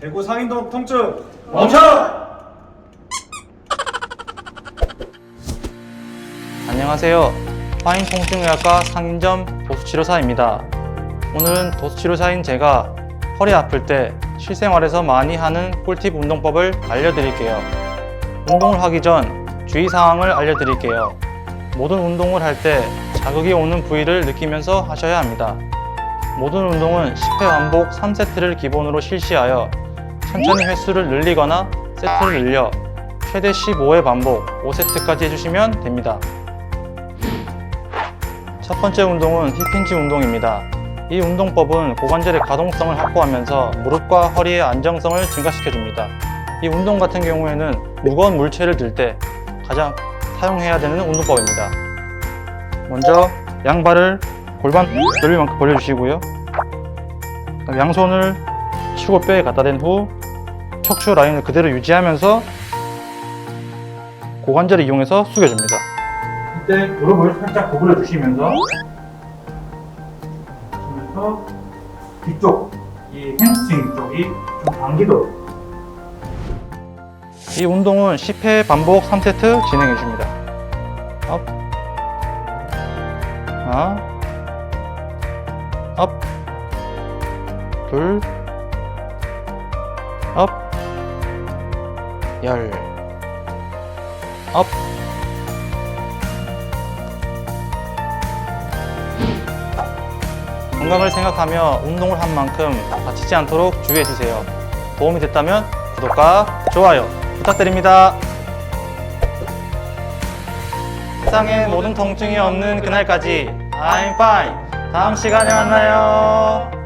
대구 상인동 통증 멈춰! 안녕하세요. 화인통증의학과 상인점 도수치료사입니다. 오늘은 도수치료사인 제가 허리 아플 때 실생활에서 많이 하는 꿀팁 운동법을 알려드릴게요. 운동을 하기 전 주의사항을 알려드릴게요. 모든 운동을 할 때 자극이 오는 부위를 느끼면서 하셔야 합니다. 모든 운동은 10회 반복 3세트를 기본으로 실시하여 천천히 횟수를 늘리거나 세트를 늘려 최대 15회 반복 5세트까지 해주시면 됩니다. 첫 번째 운동은 힙힌지 운동입니다. 이 운동법은 고관절의 가동성을 확보하면서 무릎과 허리의 안정성을 증가시켜줍니다. 이 운동 같은 경우에는 무거운 물체를 들 때 가장 사용해야 되는 운동법입니다. 먼저 양발을 골반 넓이 만큼 벌려주시고요. 양손을 치고 뼈에 갖다 댄 후 척추 라인을 그대로 유지하면서 고관절을 이용해서 숙여줍니다. 이때 무릎을 살짝 구부려 주시면서 주면서 뒤쪽 이 햄스트링 쪽이 좀 당기도록. 이 운동은 10회 반복 3세트 진행해 줍니다. 업. 하나. 업. 둘, 업, 열, 업, 건강을 생각하며 운동을 한 만큼 다치지 않도록 주의해주세요. 도움이 됐다면 구독과 좋아요 부탁드립니다. 세상에 모든 통증이 없는 그날까지 I'm fine. 다음 시간에 만나요.